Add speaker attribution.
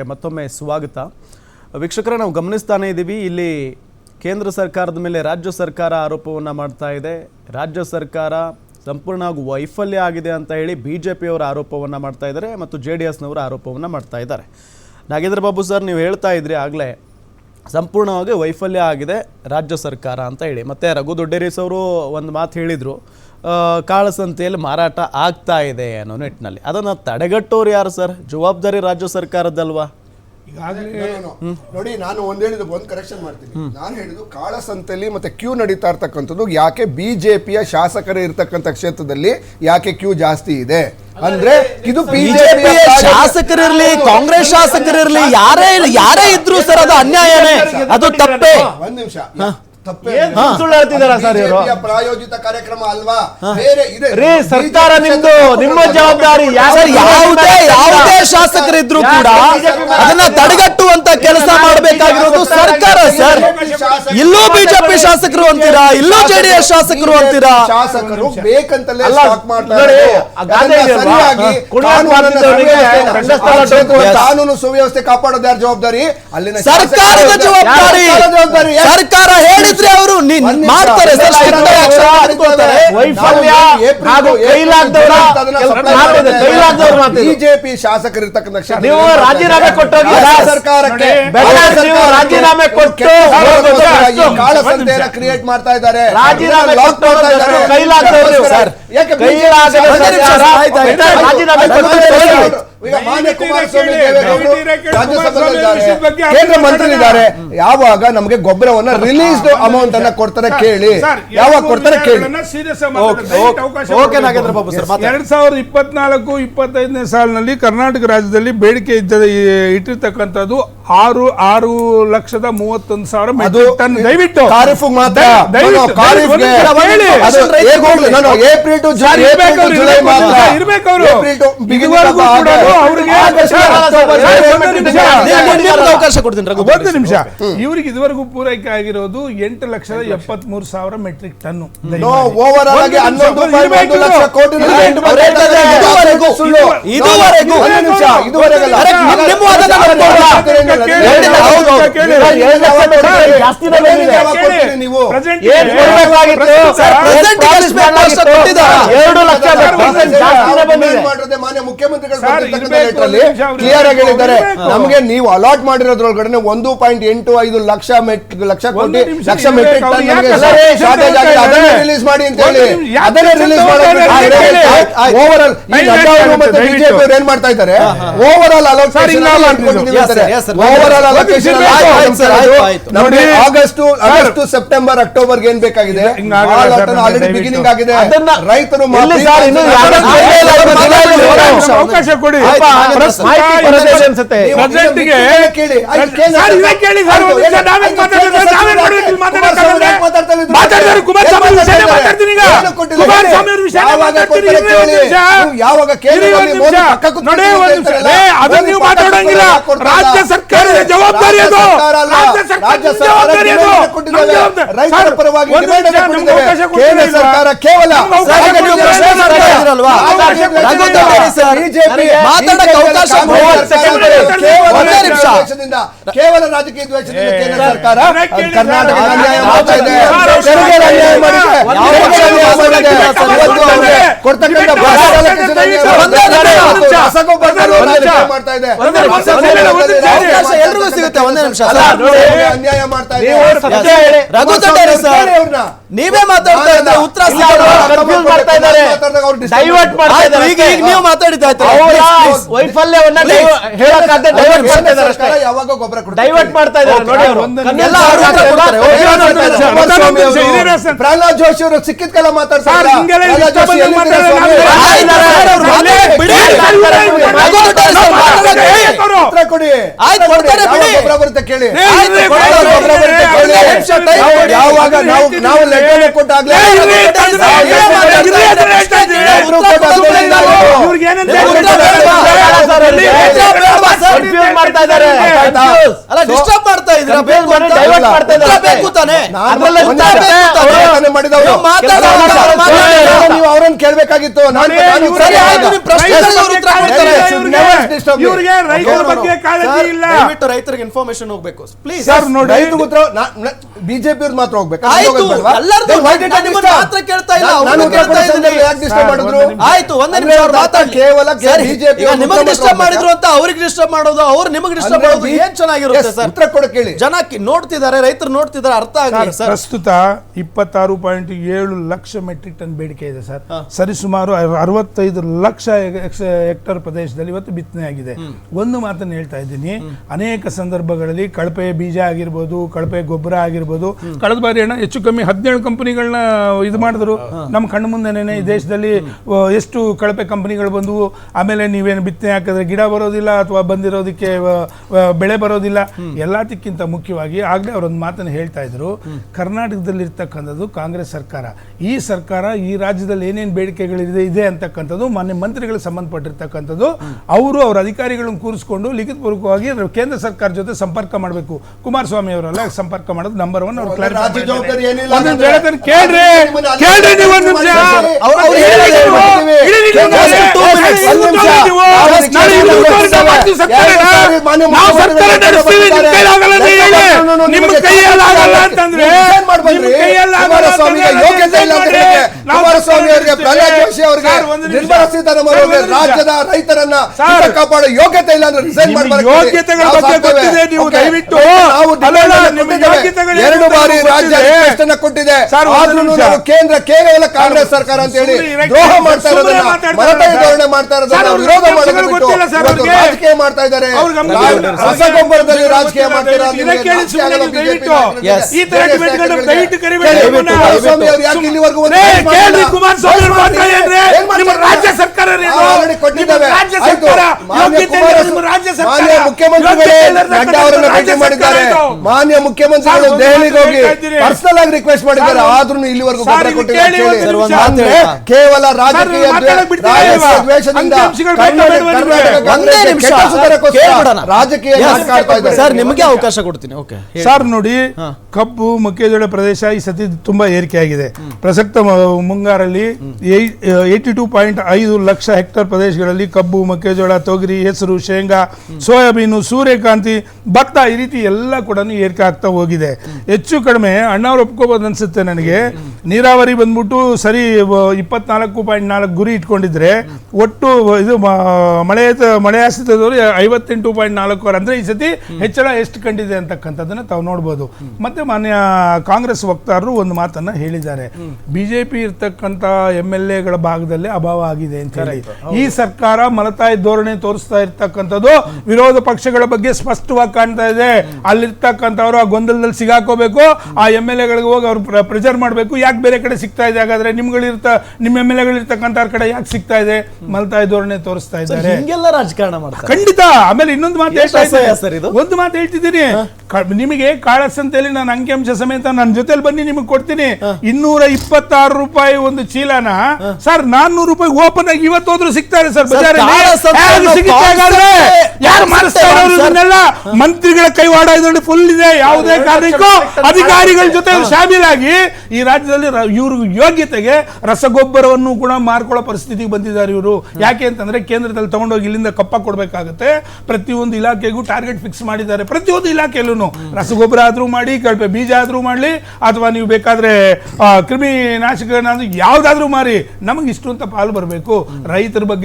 Speaker 1: ಕಾರ್ಯಕ್ರಮಕ್ಕೆ ಮತ್ತೊಮ್ಮೆ ಸ್ವಾಗತ. ವೀಕ್ಷಕರ, ನಾವು ಗಮನಿಸ್ತಾನೆ ಇದ್ದೀವಿ. ಇಲ್ಲಿ ಕೇಂದ್ರ ಸರ್ಕಾರದ ಮೇಲೆ ರಾಜ್ಯ ಸರ್ಕಾರ ಆರೋಪವನ್ನು ಮಾಡ್ತಾ ಇದೆ. ರಾಜ್ಯ ಸರ್ಕಾರ ಸಂಪೂರ್ಣವಾಗಿ ವೈಫಲ್ಯ ಆಗಿದೆ ಅಂತ ಹೇಳಿ ಬಿ ಜೆ ಪಿಯವರು ಆರೋಪವನ್ನು ಮಾಡ್ತಾ ಇದ್ದಾರೆ ಮತ್ತು ಜೆ ಡಿ ಎಸ್ನವರು ಆರೋಪವನ್ನು ಮಾಡ್ತಾ ಇದ್ದಾರೆ. ನಾಗೇಂದ್ರ ಬಾಬು ಸರ್, ನೀವು ಹೇಳ್ತಾ ಇದ್ರಿ ಆಗಲೇ, ಸಂಪೂರ್ಣವಾಗಿ ವೈಫಲ್ಯ ಆಗಿದೆ ರಾಜ್ಯ ಸರ್ಕಾರ ಅಂತ ಹೇಳಿ. ಮತ್ತೆ ರಘು ದೊಡ್ಡೇರಿಸ್ ಅವರು ಒಂದು ಮಾತು ಹೇಳಿದರು. ಕಾಳಸಂತೆಯಲ್ಲಿ ಮಾರಾಟ ಆಗ್ತಾ ಇದೆ ಅನ್ನೋ ನಿಟ್ಟಿನಲ್ಲಿ. ಅದನ್ನು ತಡೆಗಟ್ಟೋರು ಯಾರು ಸರ್? ಜವಾಬ್ದಾರಿ ರಾಜ್ಯ ಸರ್ಕಾರದಲ್ವಾ
Speaker 2: ಈಗಾಗಲೇ ನೋಡಿ ನಾನು ಒಂದ್ ಹೇಳಿದ್ದು ಒಂದ್ ಕರೆಕ್ಷನ್ ಮಾಡ್ತೀನಿ. ನಾನು ಹೇಳಿದ್ದು ಕಾಳಸಂತೆಯಲ್ಲಿ ಮತ್ತೆ ಕ್ಯೂ ನಡೀತಾ ಇರ್ತಕ್ಕಂಥದ್ದು ಯಾಕೆ ಬಿಜೆಪಿಯ ಶಾಸಕರೇ ಇರ್ತಕ್ಕಂಥ ಕ್ಷೇತ್ರದಲ್ಲಿ ಯಾಕೆ ಕ್ಯೂ ಜಾಸ್ತಿ ಇದೆ? ಅಂದ್ರೆ ಇದು
Speaker 1: ಬಿಜೆಪಿ ಶಾಸಕರಿರ್ಲಿ ಕಾಂಗ್ರೆಸ್ ಶಾಸಕರಿರ್ಲಿ ಯಾರೇ ಯಾರೇ ಇದ್ರು ಸರ್ ಅದು ಅನ್ಯಾಯನೇ. ಅದು ತಪ್ಪೇ.
Speaker 2: ಒಂದ್ ನಿಮಿಷ.
Speaker 3: ಏನ್ ಸುಳ್ಳು ಹೇಳ್ತಿದಾರ ಸರ್ ಇವರು?
Speaker 2: ಪ್ರಾಯೋಜಿತ ಕಾರ್ಯಕ್ರಮ ಅಲ್ವಾ? ಬೇರೆ ಇದೆ.
Speaker 3: ರೀ ಸರ್ಕಾರ ನಿಮ್ದು ನಿಮ್ಮ ಜವಾಬ್ದಾರಿ
Speaker 1: ಯಾವುದೇ ಯಾವುದೇ ಶಾಸಕರಿದ್ರು ಕೂಡ ಅದನ್ನ ತಡೆಗಟ್ಟುವಂತ ಕೆಲಸ ಮಾಡಬೇಕಾಗಿರೋದು ಸರ್ಕಾರ ಸರ್. ಇಲ್ಲೂ ಬಿಜೆಪಿ ಶಾಸಕರು ಅಂತೀರಾ? ಇಲ್ಲೂ ಜೆಡಿಎಸ್ ಶಾಸಕರು ಅಂತೀರಾ?
Speaker 2: ಶಾಸಕರು ಬೇಕಂತಲೇ ಸ್ಟಾಕ್. ಕಾನೂನು ಸುವ್ಯವಸ್ಥೆ ಕಾಪಾಡೋದು ಯಾರ ಜವಾಬ್ದಾರಿ? ಅಲ್ಲಿನ
Speaker 1: ಸರ್ಕಾರದ ಜವಾಬ್ದಾರಿ.
Speaker 2: ಸರ್ಕಾರ ಜವಾಬ್ದಾರಿ
Speaker 1: ಹೇಳಿದ್ರೆ ಅವರು ಮಾಡ್ತಾರೆ.
Speaker 2: ಬಿಜೆಪಿ ಶಾಸಕರು ಇರ್ತಕ್ಕಂಥ ಕ್ಷೇತ್ರದಲ್ಲಿ
Speaker 3: ನೀವು ರಾಜೀನಾಮೆ? ಕೊಟ್ಟೋಗಿ
Speaker 2: ಸರ್ಕಾರಕ್ಕೆ
Speaker 3: ರಾಜೀನಾಮೆ ಕೊಟ್ಟು
Speaker 2: ಕಾಳಸಂತೆಯನ್ನ ಕ್ರಿಯೇಟ್ ಮಾಡ್ತಾ ಇದ್ದಾರೆ.
Speaker 3: ರಾಜೀನಾಮೆ
Speaker 2: ಲಾಕ್ ಮಾಡ್ತಾ ಇದ್ದಾರೆ.
Speaker 3: ಕೈಲಾಗ್ದವ್ರು
Speaker 2: ಸರ್. ಯಾಕೆ
Speaker 3: ಕೈಲಾಗದ ರಾಜೀನಾಮೆ
Speaker 2: ಈಗ ಮಾನ್ಯ ಕುಮಾರಸ್ವಾಮಿ ದೇವೇಗೌಡರು
Speaker 4: ಕೇಳಿ,
Speaker 2: ರಾಜ್ಯಸಭೆಯಲ್ಲಿದ್ದಾರೆ ಕೇಂದ್ರ ಮಂತ್ರಿಗಳಿದ್ದಾರೆ. ಯಾವಾಗ ನಮಗೆ ಗೊಬ್ಬರವನ್ನ ರಿಲೀಸ್ಡ್ ಅಮೌಂಟ್ ಅನ್ನ ಕೊಡ್ತಾರೆ ಕೇಳಿ. ಯಾವಾಗ ಕೊಡ್ತಾರೆ ಕೇಳಿ.
Speaker 4: ಎರಡ್ ಸಾವಿರದ ಇಪ್ಪತ್ನಾಲ್ಕು ಇಪ್ಪತ್ತೈದನೇ ಸಾಲಿನಲ್ಲಿ ಕರ್ನಾಟಕ ರಾಜ್ಯದಲ್ಲಿ ಬೇಡಿಕೆ ಇದ್ದ ಇಟ್ಟಿರ್ತಕ್ಕಂಥದ್ದು ಆರು ಆರು ಲಕ್ಷದ ಮೂವತ್ತೊಂದು ಸಾವಿರ ಮೆಟ್ರಿಕ್ ಟನ್ ದಯವಿಟ್ಟು.
Speaker 2: ಖಾರಿಫ್ ಮಾತ್ರ.
Speaker 4: ದಯವಿಟ್ಟು-
Speaker 2: ಏಪ್ರಿಲ್ ಟು ಜುಲೈ ಜುಲೈ ಮಾತ್ರ.
Speaker 4: ಅವ್ರು,
Speaker 2: ಏಪ್ರಿಲ್
Speaker 4: ಇದುವರೆಗೂ ಕೂಡ. ಅವ್ರಿಗೆ
Speaker 1: ಅವಕಾಶ ಕೊಡ್ತೀನಿ ರಘು
Speaker 4: ಒಂದು ನಿಮಿಷ. ಇವ್ರಿಗೆ ಇದುವರೆಗೂ ಪೂರೈಕೆ ಆಗಿರೋದು ಎಂಟು ಲಕ್ಷದ ಎಪ್ಪತ್ತ್ ಮೂರು ಸಾವಿರ ಮೆಟ್ರಿಕ್ ಟನ್
Speaker 2: ಓವರ್ ಆಲ್ ಆಗಿ ಹನ್ನೊಂದು ಲಕ್ಷ ಕೋಟಿ
Speaker 1: ಇದುವರೆಗೂ.
Speaker 2: ಸುಳ್ಳು
Speaker 1: ಇದುವರೆಗೂ.
Speaker 2: ಒಂದು ನಿಮಿಷ ಇದುವರೆಗಲ್ಲ
Speaker 1: ಅರೆ,
Speaker 2: ನೀವು?
Speaker 3: ಎರಡು ಲಕ್ಷ
Speaker 2: ಮಾನ್ಯ ಮುಖ್ಯಮಂತ್ರಿಗಳು ಕ್ಲಿಯರ್ ಆಗಿ ಹೇಳಿದ್ದಾರೆ. ನಮಗೆ ನೀವು ಅಲಾಟ್ ಮಾಡಿರೋದ್ರೊಳಗಡೆ ಒಂದು ಪಾಯಿಂಟ್ ಎಂಟು ಐದು ಲಕ್ಷ ಮೆಟ್ ಲಕ್ಷ ಕೋಟಿ ಲಕ್ಷ ಮೆಟ್ರಿಕ್ ಟನ್ ನಮಗೆ
Speaker 4: ಅಲ್ಲ,
Speaker 2: ಶಾರ್ಟೇಜ್ ಆಗಿದೆ ಅದನ್ನೇ ರಿಲೀಸ್ ಮಾಡಿ ಅಂತ ಹೇಳಿ. ಅದನ್ನೇ ರಿಲೀಸ್. ಓವರ್ ಆಲ್ ಈ
Speaker 4: ಟೈಮ್
Speaker 2: ನಡ್ಡಾ ಅವರು ಮತ್ತೆ ಬಿಜೆಪಿ ಅವರು ಏನ್ ಮಾಡ್ತಾ ಇದ್ದಾರೆ? Over all allocation overall allocation ನೋಡಿ, ಆಗಸ್ಟ್ ಆಗಸ್ಟ್ ಸೆಪ್ಟೆಂಬರ್ ಅಕ್ಟೋಬರ್ ಏನ್ ಬೇಕಾಗಿದೆ? ಆಲ್ರೆಡಿ ಬಿಗಿನಿಂಗ್ ಆಗಿದೆ.
Speaker 3: ಅದನ್ನ
Speaker 2: ರೈತರು.
Speaker 4: ಅವಕಾಶ ಕೊಡಿ.
Speaker 2: ಯಾವಾಗ
Speaker 4: ಅದನ್ನ ನೀವು
Speaker 2: ಪಕ್ಕ
Speaker 4: ರಾಜ್ಯ ಸರ್ಕಾರದ ಜವಾಬ್ದಾರಿ ಅದು. ರಾಜ್ಯ
Speaker 2: ಸರ್ಕಾರ
Speaker 4: ಜವಾಬ್ದಾರಿ ಅದು.
Speaker 2: ರೈತರ ಪರವಾಗಿ ಕೇಂದ್ರ ಸರ್ಕಾರ ಕೇವಲ
Speaker 1: ಮಾತಾಡಕ್ಕೆ ಅವಕಾಶ. ಒಂದೇ ನಿಮಿಷ.
Speaker 2: ರಾಜಕೀಯ ದ್ವೇಷದಿಂದ ಕೇಂದ್ರ ಸರ್ಕಾರ ಕರ್ನಾಟಕ. ಅನ್ಯಾಯ ಮಾಡ್ತಾ ಇದೆ. ತೆರಿಗೆ ಅನ್ಯಾಯ ಮಾಡಿದೆ ಇವತ್ತು ಕೊಡ್ತಕ್ಕಂಥ ಮಾಡ್ತಾ ಇದೆ.
Speaker 1: ಎಲ್ರಿಗೂ ಸಿಗುತ್ತೆ ಒಂದೇ ನಿಮಿಷ.
Speaker 2: ಅನ್ಯಾಯ ಮಾಡ್ತಾ ಇದೆ.
Speaker 3: ನೀವು
Speaker 1: ಮಾತಾಡ್ತಾ ಇದ್ರೆ ಉತ್ತರ
Speaker 3: ಮಾಡ್ತಾ ಇದ್ದಾರೆ. ಡೈವರ್ಟ್ ಮಾಡ್ತಾ ಇದ್ದಾರೆ
Speaker 1: ಈಗ ಈಗ ನೀವು
Speaker 3: ಮಾತಾಡಿದ ವೈಫಲ್ಯವನ್ನ ಹೇಳಕ್ಕಾಗದೆ ಡೈವರ್ಟ್ ಮಾಡ್ತಾ ಇದ್ದಾರೆ ಅಷ್ಟೇ.
Speaker 2: ಯಾವಾಗ ಗೊಬ್ಬರ?
Speaker 3: ಡೈವರ್ಟ್ ಮಾಡ್ತಾ ಇದ್ದಾರೆ ನೋಡಿ ಅವರು.
Speaker 2: ಪ್ರಹ್ಲಾದ್ ಜೋಶಿ ಅವರು ಸಿಕ್ಕಿದ್ಕೆಲ್ಲ ಮಾತಾಡ್ತಾರೆ ಯಾವಾಗ ನಾವು ನಾವು ಲೆಟರ್ ಕೊಟ್ಟಾಗ್ಲೇ
Speaker 3: Confuse ಮಾಡ್ತಾ ಇದ್ದಾರೆ?
Speaker 1: ಅಲ್ಲ ಡಿಸ್ಟರ್ಬ್ ಮಾಡ್ತಾ ಇದ್ದೀರಾ?
Speaker 3: ಮಾಡ್ತಾ ಇದ್ದಾರೆ.
Speaker 1: ಬೇಕು ತಾನೆ.
Speaker 2: ನಾನು
Speaker 3: ಅದ್ರಲ್ಲೇ
Speaker 2: ಬೇಕು ತಾನೆ. ಮಾಡಿದವರು.
Speaker 1: ನೀವು
Speaker 2: ಅವ್ರನ್ನ ಕೇಳ್ಬೇಕಾಗಿತ್ತು. ನಾನು
Speaker 1: ಸರಿ, ಆಯ್ತು, ನಿಮ್ಮ ಪ್ರಶ್ನೆಗಳಿಗೆ ಅವ್ರು ಉತ್ತರ ಕೊಡ್ತಾರೆ.
Speaker 2: They should never disturb
Speaker 4: ಇವ್ರಿಗೆ ರೈತರ. ಬಗ್ಗೆ ಕಾಳಜಿ ಇಲ್ಲ.
Speaker 1: ದಯವಿಟ್ಟು ರೈತರಿಗೆ ಇನ್ಫಾರ್ಮೇಶನ್ ಹೋಗ್ಬೇಕು. ಪ್ಲೀಸ್
Speaker 4: ಸರ್ ನೋಡಿ.
Speaker 2: ಉತ್ತರ ಬಿಜೆಪಿ ಅವ್ರು ಮಾತ್ರ ಹೋಗ್ಬೇಕು?
Speaker 1: ಆಯ್ತು, ಮಾತ್ರ ಕೇಳ್ತಾ ಇಲ್ಲ, ನಾನು ಕೇಳ್ತಾ ಇದ್ದೀನಿ.
Speaker 2: ಯಾಕೆ ಡಿಸ್ಟರ್ಬ್ ಮಾಡಿದ್ರು?
Speaker 1: ಆಯ್ತು ಒಂದೇ ನಿಮಿಷ ಮಾತಾಡಿ
Speaker 2: ಕೇವಲ ಬಿಜೆಪಿ
Speaker 1: ನಿಮಗೆ ಡಿಸ್ಟರ್ಬ್ ಮಾಡಿದ್ರು ಅಂತ ಅವ್ರಿಗೆ ಡಿಸ್ಟರ್ಬ್ ಮಾಡೋದು ಅವ್ರು ನಿಮಗೆ ಡಿಸ್ಟರ್ಬ್ ಮಾಡೋದು ಏನ್ ಚೆನ್ನಾಗಿರುತ್ತೆ ಸರ್?
Speaker 2: ಉತ್ತರ ಕೊಡಕ್ಕೆ ಹೇಳಿ
Speaker 1: ಜನ ಕಿ- ನೋಡ್ತಿದ್ದಾರೆ ರೈತರು ನೋಡ್ತಿದ್ದಾರೆ ಅರ್ಥ ಆಗಲಿ ಸರ್.
Speaker 4: ಪ್ರಸ್ತುತ ಇಪ್ಪತ್ತಾರು ಪಾಯಿಂಟ್ ಏಳು ಲಕ್ಷ ಮೆಟ್ರಿಕ್ ಟನ್ ಬೇಡಿಕೆ ಇದೆ ಸರ್. ಸರಿಸುಮಾರು ಅರ- ಅರವತ್ತೈದು ಲಕ್ಷ ಹೆಕ್ಟರ್ ಪ್ರದೇಶದಲ್ಲಿ ಇವತ್ತು ಬಿತ್ತನೆ ಆಗಿದೆ. ಒಂದು ಮಾತನ್ನು ಹೇಳ್ತಾ ಇದ್ದೀನಿ. ಅನೇಕ ಸಂದರ್ಭಗಳಲ್ಲಿ ಕಳಪೆ ಬೀಜ ಆಗಿರ್ಬೋದು ಕಳಪೆ ಗೊಬ್ಬರ ಆಗಿರ್ಬೋದು ಕಳೆದ ಬಾರಿ ಅಣ್ಣ ಹೆಚ್ಚು ಕಮ್ಮಿ ಹದಿನೇಳು ಕಂಪನಿಗಳನ್ನ ಇದು ಮಾಡಿದ್ರು. ನಮ್ಮ ಕಣ್ಣು ಮುಂದೆನೇ ಈ ದೇಶದಲ್ಲಿ ಆ, ಎಷ್ಟು ಕಳಪೆ ಕಂಪನಿಗಳು ಬಂದವು. ಆಮೇಲೆ ನೀವೇನು ಬಿತ್ತನೆ ಹಾಕಿದ್ರೆ ಗಿಡ ಬರೋದಿಲ್ಲ ಅಥವಾ ಬಂದಿರೋದಕ್ಕೆ ಆ, ಬೆಳೆ ಬರೋದಿಲ್ಲ. ಎಲ್ಲದಕ್ಕಿಂತ ಮುಖ್ಯವಾಗಿ ಆಗಲೇ ಅವರೊಂದು ಮಾತನ್ನು ಹೇಳ್ತಾ ಇದ್ರು. ಕರ್ನಾಟಕದಲ್ಲಿ ಇರ್ತಕ್ಕಂಥದ್ದು ಕಾಂಗ್ರೆಸ್ ಸರ್ಕಾರ. ಈ ಸರ್ಕಾರ ಈ ರಾಜ್ಯದಲ್ಲಿ ಏನೇನು ಬೇಡಿಕೆಗಳಿದೆ ಇದೆ ಅಂತಕ್ಕಂಥದ್ದು ಮಾನ್ಯ ಮಂತ್ರಿಗಳಿಗೆ ಸಂಬಂಧಪಟ್ಟಿರ್ತಕ್ಕಂಥದ್ದು ಅವರು ಅವರ ಅಧಿಕಾರಿಗಳನ್ನು ಕೂರಿಸ್ಕೊಂಡು ಲಿಖಿತಪೂರ್ವಕವಾಗಿ ಕೇಂದ್ರ ಸರ್ಕಾರ ಜೊತೆ ಸಂಪರ್ಕ ಮಾಡಬೇಕು. ಕುಮಾರಸ್ವಾಮಿ ಅವರೆಲ್ಲ ಸಂಪರ್ಕ ಮಾಡೋದು ನಂಬರ್ ಒನ್ ಅವ್ರು ಕೇಳ್ರಿ. ರಾಜ್ಯ
Speaker 2: ಸರ್ಕಾರ
Speaker 4: ನಿಮ್ಮ ಕೈಯಲ್ಲಿ ಆಗಲ್ಲ ಅಂತಂದ್ರೆ. ನಿಮ್ಮ ಕೈಯಲ್ಲಿ ಆಗಲ್ಲ ಅಂತಂದ್ರೆ
Speaker 2: ಯೋಗ್ಯತೆ ಇಲ್ಲ ಕುಮಾರಸ್ವಾಮಿ ಅವರಿಗೆ
Speaker 4: ಸರ್ಕಾರ
Speaker 2: ಪ್ರಹ್ಲಾದ್ ಜೋಶಿ ಅವರಿಗೆ
Speaker 4: ಸರ್, ಒಂದು
Speaker 2: ನಿರ್ಮಲಾ ಸೀತಾರಾಮನ್ ಅವರಿಗೆ ರಾಜ್ಯದ ರೈತರನ್ನ ಕಾಪಾಡೋ ಯೋಗ್ಯತೆ ಇಲ್ಲ ಅಂದ್ರೆ ರಿಸೈನ್
Speaker 4: ನಿಮ್ಮ
Speaker 2: ಮಾಡ್ಬಾರ್ದು.
Speaker 4: ಯೋಗ್ಯತೆಗಳ ಬಗ್ಗೆ ಗೊತ್ತಿದೆ, ನೀವು. ದಯವಿಟ್ಟು.
Speaker 2: ನಾವು ಎರಡು ಬಾರಿ ರಾಜ್ಯ. ರಿಕ್ವೆಸ್ಟ್ ಕೊಟ್ಟಿದೆ ಆದ್ರೂ ನಾವು ಕೇಂದ್ರ ಕೇವಲ ಕಾಂಗ್ರೆಸ್ ಸರ್ಕಾರ ಅಂತ ಹೇಳಿ ದ್ರೋಹ ಮಾಡ್ತಾ ಇರೋದನ್ನ
Speaker 4: ಮಾತಾಡ್ತಾ
Speaker 2: ಮರತಾಯಿ ಧೋರಣೆ ಮಾಡ್ತಾ ಇರೋದನ್ನ ವಿರೋಧ ಮಾಡೋದು. ರಾಜಕೀಯ ಮಾಡ್ತಾ ಇದ್ದಾರೆ. ರಸಗೊಬ್ಬರದಲ್ಲಿ ರಾಜಕೀಯ ಮಾಡ್ತೀರಾ
Speaker 4: ದಯವಿಟ್ಟು. ಈ ತರ ದಯವಿಟ್ಟು ಕರಿಬೇಡಿ
Speaker 2: ಕೇಳಿ. ಕುಮಾರಸ್ವಾಮಿ ಅವ್ರ
Speaker 4: ಮಾತ್ರ ಏನ್ರಿ? ನಿಮ್ಮ ರಾಜ್ಯ ಸರ್ಕಾರ. ರಾಜ್ಯ ಸರ್ಕಾರ. ನಿಮ್ಮ ರಾಜ್ಯ ಸರ್ಕಾರ.
Speaker 2: ಮುಖ್ಯಮಂತ್ರಿಗಳೇ ನಡ್ಡಾ ಅವರನ್ನ ಭೇಟಿ ಮಾಡಿದ್ದಾರೆ. ಮಾನ್ಯ ಮುಖ್ಯಮಂತ್ರಿಗಳು ದೆಹಲಿಗೆ ಹೋಗಿ ಪರ್ಸನಲ್ ಆಗಿ ರಿಕ್ವೆಸ್ಟ್ ಮಾಡಿದ್ದಾರೆ. ಆದ್ರೂ ಇಲ್ಲಿವರೆಗೂ ಗೊಬ್ಬರ ಕೊಟ್ಟಿಲ್ಲ ಕೇವಲ ರಾಜಕೀಯ ರಾಜಕೀಯ ದ್ವೇಷದಿಂದ ಕರ್ನಾಟಕ-
Speaker 1: ಸರ್ ನಿಮಗೆ ಅವಕಾಶ ಕೊಡ್ತೀನಿ. ಓಕೆ
Speaker 4: ಸರ್ ನೋಡಿ ಕಬ್ಬು ಮೆಕ್ಕೆಜೋಳ ಪ್ರದೇಶ ಈ ಸತಿ ತುಂಬಾ ಏರಿಕೆ ಆಗಿದೆ ಪ್ರಸಕ್ತ ಮುಂಗಾರಲ್ಲಿ ಏಯ್ಟಿ ಟೂ ಪಾಯಿಂಟ್ ಐದು ಲಕ್ಷ ಹೆಕ್ಟರ್ ಪ್ರದೇಶಗಳಲ್ಲಿ ಕಬ್ಬು ಮೆಕ್ಕೆಜೋಳ ತೊಗರಿ ಹೆಸರು ಶೇಂಗಾ ಸೋಯಾಬೀನು ಸೂರ್ಯಕಾಂತಿ ಭತ್ತ ಈ ರೀತಿ ಎಲ್ಲ ಕೂಡ ಏರಿಕೆ ಆಗ್ತಾ ಹೋಗಿದೆ. ಹೆಚ್ಚು ಕಡಿಮೆ ಅಣ್ಣವ್ರು ಒಪ್ಕೋಬಹುದು ಅನ್ಸುತ್ತೆ ನನಗೆ. ನೀರಾವರಿ ಬಂದ್ಬಿಟ್ಟು ಸರಿ ಇಪ್ಪತ್ನಾಲ್ಕು ಪಾಯಿಂಟ್ ನಾಲ್ಕು ಗುರಿ ಇಟ್ಕೊಂಡಿದ್ರೆ ಒಟ್ಟು ಇದು ಮಳೆ ಮಳೆ ಆಶ್ರಿತದವರು ಐವತ್ತೆಂಟು ಪಾಯಿಂಟ್ ನಾಲ್ಕು ಅಂದ್ರೆ ಈ ಸತಿ ಹೆಚ್ಚಳ ಎಷ್ಟು ಕಂಡಿದೆ ಅಂತಕ್ಕಂಥದ್ದನ್ನ ತಾವು ನೋಡ್ಬೋದು. ಮತ್ತೆ ಮಾನ್ಯ ಕಾಂಗ್ರೆಸ್ ವಕ್ತಾರರು ಒಂದು ಮಾತನ್ನ ಹೇಳಿದ್ದಾರೆ. ಬಿಜೆಪಿ ಇರ್ತಕ್ಕಂಥ ಎಂ ಎಲ್ ಎಗಳ ಭಾಗದಲ್ಲಿ ಅಭಾವ ಆಗಿದೆ ಅಂತ ಹೇಳಿ. ಈ ಸರ್ಕಾರ ಮಲತಾಯಿ ಧೋರಣೆ ತೋರಿಸ್ತಾ ಇರ್ತಕ್ಕಂಥದ್ದು ವಿರೋಧ ಪಕ್ಷಗಳ ಬಗ್ಗೆ ಸ್ಪಷ್ಟವಾಗಿ ಕಾಣ್ತಾ ಇದೆ. ಅಲ್ಲಿರ್ತಕ್ಕಂಥವ್ರು ಆ ಗೊಂದಲದಲ್ಲಿ ಸಿಗಾಕೋಬೇಕು. ಆ ಎಂ ಎಲ್ ಎಗಳಿಗೆ ಹೋಗಿ ಅವ್ರು ಪ್ರೆಜರ್ ಮಾಡಬೇಕು. ಯಾಕೆ ಬೇರೆ ಕಡೆ ಸಿಗ್ತಾ ಇದೆ? ಹಾಗಾದ್ರೆ ನಿಮ್ಗಳಿರ್ತ ನಿಮ್ಮ ಎಂ ಎಲ್ ಎಗಳಿರ್ತಕ್ಕಂಥ ಕಡೆ ಯಾಕೆ ಸಿಗ್ತಾ ಇದೆ? ಮಲತಾಯಿ ಧೋರಣೆ ತೋರಿಸ್ತಾ ಇದ್ದಾರೆ.
Speaker 1: ಹಿಂಗೆಲ್ಲ ರಾಜಕಾರಣ ಮಾಡ್ತಾರೆ.
Speaker 4: ಖಂಡಿತ. ಆಮೇಲೆ ಇನ್ನೊಂದು ಮಾತು ಹೇಳ್ತಾ
Speaker 1: ಸರ್ ಇದು?
Speaker 4: ಒಂದು ಮಾತು ಹೇಳ್ತಿದ್ದೀನಿ. ನಿಮಗೆ ಕಾಳಸಂತೆಯಲ್ಲಿ ನಾನು ಅಂಕಿಅಂಶ ಸಮೇತ ನನ್ನ ಜೊತೆಲಿ ಬನ್ನಿ ನಿಮಗೆ ಕೊಡ್ತೀನಿ. ಇನ್ನೂರ ಇಪ್ಪತ್ತಾರು ರೂಪಾಯಿ ಒಂದು ಚೀಲನ. ಸರ್ ನಾನ್ನೂರು ರೂಪಾಯಿ ಓಪನ್ ಆಗಿ ಇವತ್ತು ಹೋದ್ರು ಸಿಗ್ತಾರೆ ಸರ್ ಮಂತ್ರಿಗಳ ಕೈವಾಡ ಇದರಲ್ಲಿ ಫುಲ್ ಇದೆ. ಯಾವುದೇ ಕಾರಣಕ್ಕೂ ಅಧಿಕಾರಿಗಳ ಜೊತೆ ಶಾಮೀಲಾಗಿ ಈ ರಾಜ್ಯದಲ್ಲಿ ಇವರು ಯೋಗ್ಯತೆಗೆ ರಸಗೊಬ್ಬರವನ್ನು ಕೂಡ ಮಾರ್ಕೊಳ್ಳೋ ಪರಿಸ್ಥಿತಿಗೆ ಬಂದಿದ್ದಾರೆ ಇವರು. ಯಾಕೆ ಅಂತಂದ್ರೆ ಕೇಂದ್ರದಲ್ಲಿ ತಗೊಂಡೋಗಿ ಇಲ್ಲಿಂದ ಕಪ್ಪ ಕೊಡಬೇಕಾಗುತ್ತೆ. ಪ್ರತಿಯೊಂದು ಇಲಾಖೆಗೂ ಟಾರ್ಗೆಟ್ ಫಿಕ್ಸ್ ಮಾಡಿದ್ದಾರೆ. ಪ್ರತಿಯೊಂದು ಇಲಾಖೆಯಲ್ಲೂ ರಸಗೊಬ್ಬರ ಆದ್ರೂ ಮಾಡಿ ಕಳಪೆ ಬೀಜ ಆದ್ರೂ ಮಾಡಲಿ ಅಥವಾ ನೀವು ಬೇಕಾದ್ರೆ ಆ, ಕ್ರಿಮಿ ನಾಶಕನಾದ್ರೂ ಯಾವ್ದಾದ್ರೂ ಮಾರಿ ನಮಗೆ ಇಷ್ಟು ಅಂತ ಪಾಲು ಬರಬೇಕು. ರೈತರ ಬಗ್ಗೆ